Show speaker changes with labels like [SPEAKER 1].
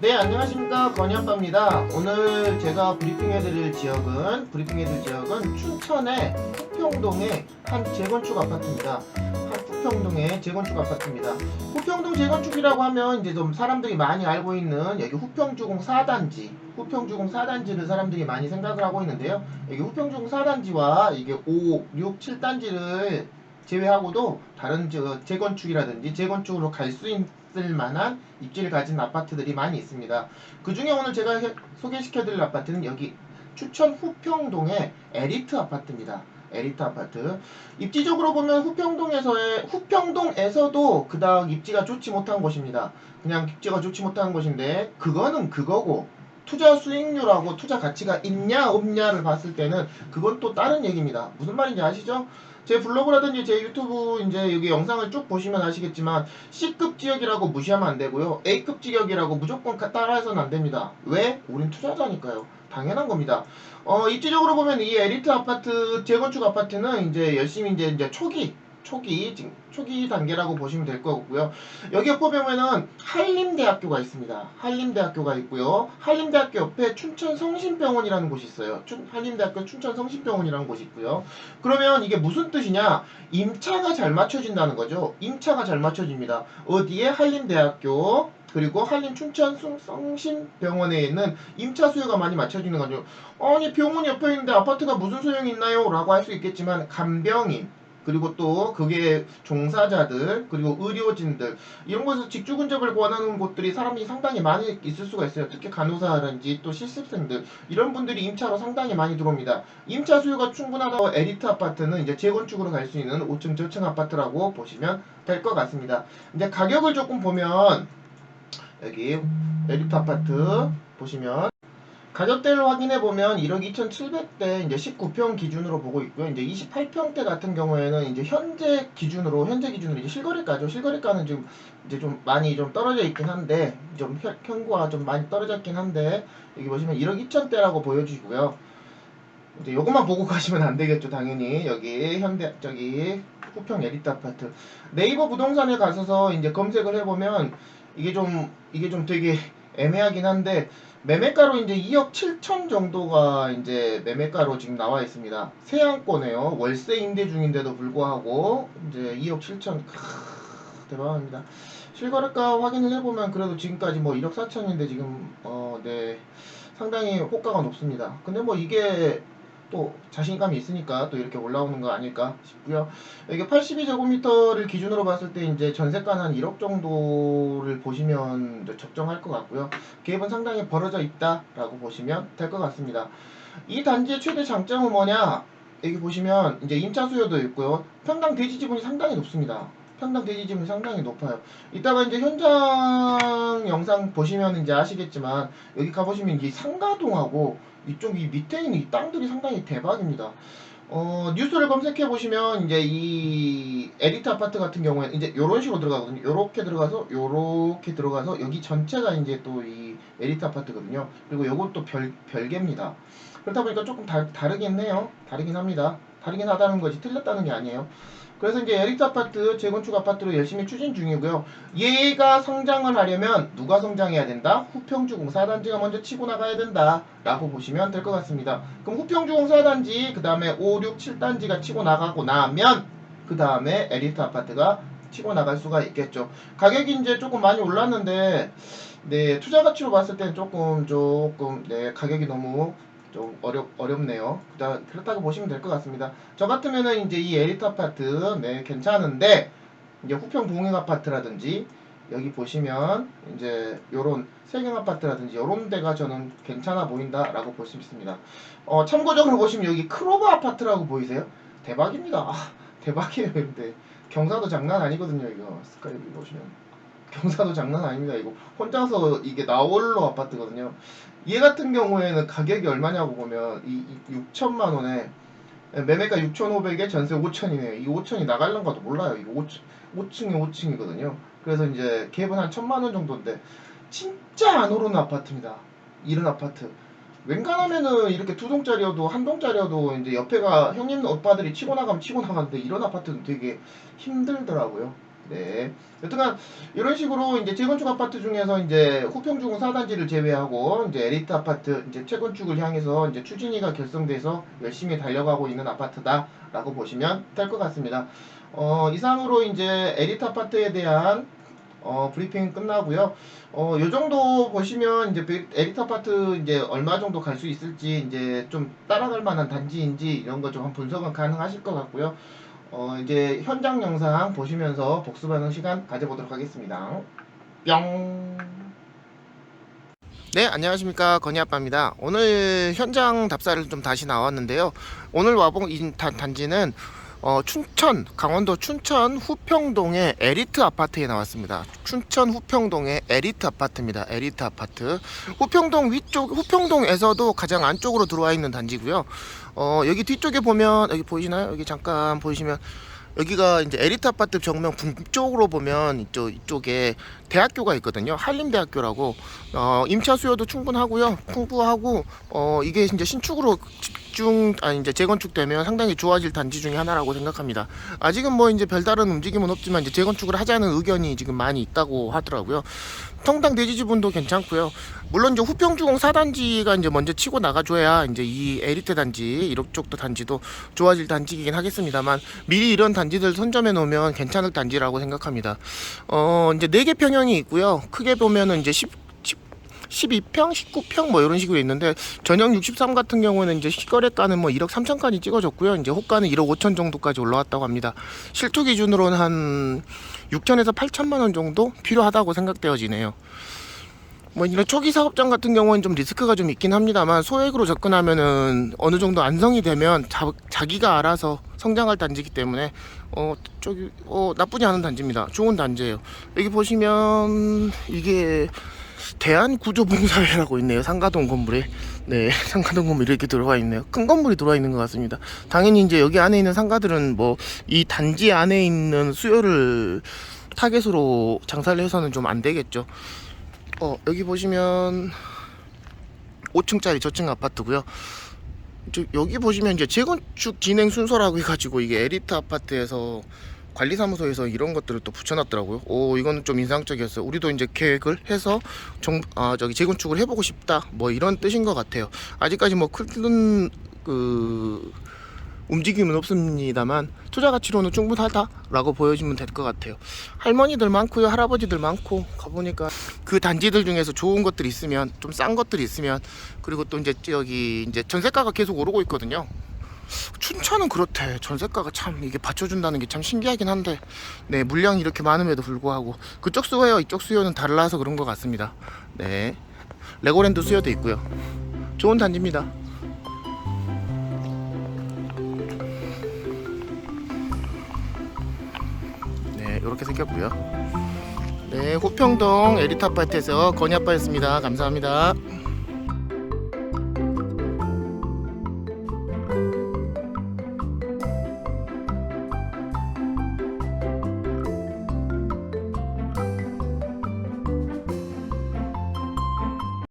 [SPEAKER 1] 네 안녕하십니까. 건희아빠입니다. 오늘 제가 브리핑해드릴 지역은 브리핑해드릴 지역은 춘천의 후평동의 한 재건축 아파트입니다. 한 후평동의 재건축 아파트입니다. 후평동 재건축이라고 하면 이제 좀 사람들이 많이 알고 있는 여기 후평주공 4단지 후평주공 4단지를 사람들이 많이 생각을 하고 있는데요. 여기 후평주공 4단지와 이게 5, 6, 7단지를 제외하고도 다른 저 재건축이라든지 재건축으로 갈 수 있을 만한 입지를 가진 아파트들이 많이 있습니다. 그 중에 오늘 제가 해- 소개시켜드릴 아파트는 여기 추천 후평동의 에리트 아파트입니다. 에리트 아파트. 입지적으로 보면 후평동에서의 후평동에서도 그닥 입지가 좋지 못한 곳입니다. 그냥 입지가 좋지 못한 곳인데 그거는 그거고 투자 수익률하고 투자 가치가 있냐 없냐를 봤을 때는 그건 또 다른 얘기입니다. 무슨 말인지 아시죠? 제 블로그라든지 제 유튜브 이제 여기 영상을 쭉 보시면 아시겠지만 C급 지역이라고 무시하면 안 되고요. A급 지역이라고 무조건 가- 따라해서는 안 됩니다. 왜? 우린 투자자니까요. 당연한 겁니다. 어, 입지적으로 보면 이 에리트 아파트 재건축 아파트는 이제 열심히 이제 이제 초기 초기 초기 단계라고 보시면 될 거고요. 여기 보면은 한림대학교가 있습니다. 한림대학교가 있고요. 한림대학교 옆에 춘천성심병원이라는 곳이 있어요. 춘, 한림대학교 춘천성심병원이라는 곳이 있고요. 그러면 이게 무슨 뜻이냐? 임차가 잘 맞춰진다는 거죠. 임차가 잘 맞춰집니다. 어디에 한림대학교 그리고 한림 춘천 성심병원에 있는 임차 수요가 많이 맞춰지는 거죠. 아니 병원 옆에 있는데 아파트가 무슨 소용이 있나요? 라고 할 수 있겠지만 간병인 그리고 또 그게 종사자들 그리고 의료진들 이런 곳에서 직주 근접을 원하는 곳들이 사람이 상당히 많이 있을 수가 있어요. 특히 간호사라든지 또 실습생들 이런 분들이 임차로 상당히 많이 들어옵니다. 임차 수요가 충분하다 에리트 아파트는 이제 재건축으로 갈 수 있는 5층 저층 아파트라고 보시면 될 것 같습니다. 이제 가격을 조금 보면 여기 에리트 아파트 보시면 가격대를 확인해 보면 1억 2,700대 이제 19평 기준으로 보고 있고요. 이제 28평대 같은 경우에는 이제 현재 기준으로 현재 기준으로 이제 실거래가죠. 실거래가는 지금 이제 좀 많이 좀 떨어져 있긴 한데 좀 현- 현구와 좀 많이 떨어져 있긴 한데 여기 보시면 1억 2천대라고 보여주고요. 이제 요것만 보고 가시면 안 되겠죠, 당연히. 여기 현대 저기 후평 에리트 아파트 네이버 부동산에 가셔서 이제 검색을 해보면 이게 좀 이게 좀 되게 애매하긴 한데 매매가로 이제 2억 7천 정도가 이제 매매가로 지금 나와 있습니다. 세양권에요. 월세 임대 중인데도 불구하고 이제 2억 7천 대박입니다. 실거래가 확인을 해보면 그래도 지금까지 뭐 1억 4천인데 지금 어 네 상당히 호가가 높습니다. 근데 뭐 이게 또 자신감이 있으니까 또 이렇게 올라오는 거 아닐까 싶고요. 이게 82제곱미터를 기준으로 봤을 때 이제 전세가는 한 1억 정도를 보시면 적정할 것 같고요. 갭은 상당히 벌어져 있다라고 보시면 될 것 같습니다. 이 단지의 최대 장점은 뭐냐? 여기 보시면 이제 임차 수요도 있고요. 평당 대지 지분이 상당히 높습니다. 평당 대지 지분이 상당히 높아요. 이따가 이제 현장 영상 보시면 이제 아시겠지만 여기 가보시면 이제 상가동하고 이쪽 이 밑에 있는 이 땅들이 상당히 대박입니다. 어, 뉴스를 검색해 보시면 이제 이 에리트 아파트 같은 경우에는 이제 요런 식으로 들어가거든요. 요렇게 들어가서 요렇게 들어가서 여기 전체가 이제 또 이 에리트 아파트거든요. 그리고 요것도 별 별개입니다. 그렇다 보니까 조금 다, 다르긴 해요. 다르긴 합니다. 다르긴 하다는 거지 틀렸다는 게 아니에요. 그래서 이제 에리트 아파트 재건축 아파트로 열심히 추진 중이고요. 얘가 성장을 하려면 누가 성장해야 된다? 후평주 공사단지가 먼저 치고 나가야 된다라고 보시면 될 것 같습니다. 그럼 후평주 공사단지 그 다음에 5, 6, 7단지가 치고 나가고 나면 그 다음에 에리트 아파트가 치고 나갈 수가 있겠죠. 가격이 이제 조금 많이 올랐는데 네 투자 가치로 봤을 때는 조금 조금 네 가격이 너무 좀 어렵 어렵네요. 그렇다고 보시면 될 것 같습니다. 저 같으면은 이제 이 에리트 아파트 네 괜찮은데 이제 후평 동행 아파트라든지 여기 보시면 이제 요런 세경 아파트라든지 요런 데가 저는 괜찮아 보인다라고 볼 수 있습니다. 어 참고적으로 보시면 여기 크로버 아파트라고 보이세요? 대박입니다. 아, 대박이에요, 근데 경사도 장난 아니거든요, 이거 스카이 여기 보시면 경사도 장난 아닙니다, 이거 혼자서 이게 나홀로 아파트거든요. 얘 같은 경우에는 가격이 얼마냐고 보면 이, 이 6천만 원에 매매가 6,500에 전세 5천이네요. 이 5천이 나갈란가도 몰라요. 이거 5층, 5층에 5층이거든요. 그래서 이제 갭은 한 천만 원 정도인데 진짜 안 오르는 아파트입니다. 이런 아파트. 웬간하면은 이렇게 두 동짜리여도 한 동짜리여도 이제 옆에가 형님 오빠들이 치고 나가면 치고 나가는데 이런 아파트는 되게 힘들더라고요. 네. 여튼간 이런 식으로 이제 재건축 아파트 중에서 이제 후평중 4단지를 제외하고 이제 에리트 아파트 이제 재건축을 향해서 이제 추진위가 결성돼서 열심히 달려가고 있는 아파트다라고 보시면 될 것 같습니다. 어, 이상으로 이제 에리트 아파트에 대한 어, 브리핑 끝나고요. 어, 요 정도 보시면 이제 비- 에리트 아파트 이제 얼마 정도 갈 수 있을지 이제 좀 따라갈 만한 단지인지 이런 거좀한 분석은 가능하실 것 같고요. 어, 이제 현장 영상 보시면서 복습하는 시간 가져보도록 하겠습니다. 뿅. 네, 안녕하십니까. 건희 아빠입니다. 오늘 현장 답사를 좀 다시 나왔는데요. 오늘 와본 이 단- 단지는 어, 춘천, 강원도 춘천 후평동의 에리트 아파트에 나왔습니다. 춘천 후평동의 에리트 아파트입니다. 에리트 아파트. 후평동 위쪽, 후평동에서도 가장 안쪽으로 들어와 있는 단지고요. 어, 여기 뒤쪽에 보면, 여기 보이시나요? 여기 잠깐 보시면, 여기가 이제 에리트 아파트 정면 북쪽으로 보면 이쪽, 이쪽에 대학교가 있거든요. 한림대학교라고. 어, 임차 수요도 충분하고요. 풍부하고, 어, 이게 이제 신축으로 집중, 아니, 이제 재건축되면 상당히 좋아질 단지 중에 하나라고 생각합니다. 아직은 뭐 이제 별다른 움직임은 없지만 이제 재건축을 하자는 의견이 지금 많이 있다고 하더라고요. 통당 대지 지분도 괜찮고요. 물론 이제 후평주공 4단지가 이제 먼저 치고 나가줘야 이제 이 에리트 단지 이쪽도 단지도 좋아질 단지이긴 하겠습니다만 미리 이런 단지들 선점해 놓으면 괜찮을 단지라고 생각합니다. 어 이제 4개 평형이 있고요. 크게 보면은 이제 10 12평, 19평 뭐 이런 식으로 있는데 전용 63 같은 경우는 이제 시거래가는 뭐 1억 3천까지 찍어줬고요. 이제 호가는 1억 5천 정도까지 올라왔다고 합니다. 실투 기준으로는 한 6천에서 8천만 원 정도 필요하다고 생각되어지네요. 뭐 이런 초기 사업장 같은 경우는 좀 리스크가 좀 있긴 합니다만 소액으로 접근하면은 어느 정도 안성이 되면 자, 자기가 알아서 성장할 단지이기 때문에 어 저기 어 나쁘지 않은 단지입니다. 좋은 단지예요. 여기 보시면 이게 대한구조봉사회라고 있네요. 상가동 건물에. 네, 상가동 건물 이렇게 들어와 있네요. 큰 건물이 들어와 있는 것 같습니다. 당연히 이제 여기 안에 있는 상가들은 뭐 이 단지 안에 있는 수요를 타겟으로 장사를 해서는 좀 안 되겠죠. 어, 여기 보시면 5층짜리 저층 아파트고요. 저 여기 보시면 이제 재건축 진행 순서라고 해가지고 이게 에리트 아파트에서 관리사무소에서 이런 것들을 또 붙여놨더라고요. 오 이거는 좀 인상적이었어요. 우리도 이제 계획을 해서 정, 아 저기 재건축을 해보고 싶다 뭐 이런 뜻인 것 같아요. 아직까지 뭐 큰 그 움직임은 없습니다만 투자 가치로는 충분하다라고 보여지면 될 것 같아요. 할머니들 많고요, 할아버지들 많고 가보니까 그 단지들 중에서 좋은 것들이 있으면 좀 싼 것들이 있으면 그리고 또 이제 여기 이제 전세가가 계속 오르고 있거든요. 춘천은 그렇대. 전세가가 참 이게 받쳐준다는 게 참 신기하긴 한데, 네 물량이 이렇게 많음에도 불구하고 그쪽 수요와 이쪽 수요는 달라서 그런 것 같습니다. 네 레고랜드 수요도 있고요. 좋은 단지입니다. 네 이렇게 생겼고요. 네 호평동 에리트 아파트에서 건희 아빠였습니다. 감사합니다.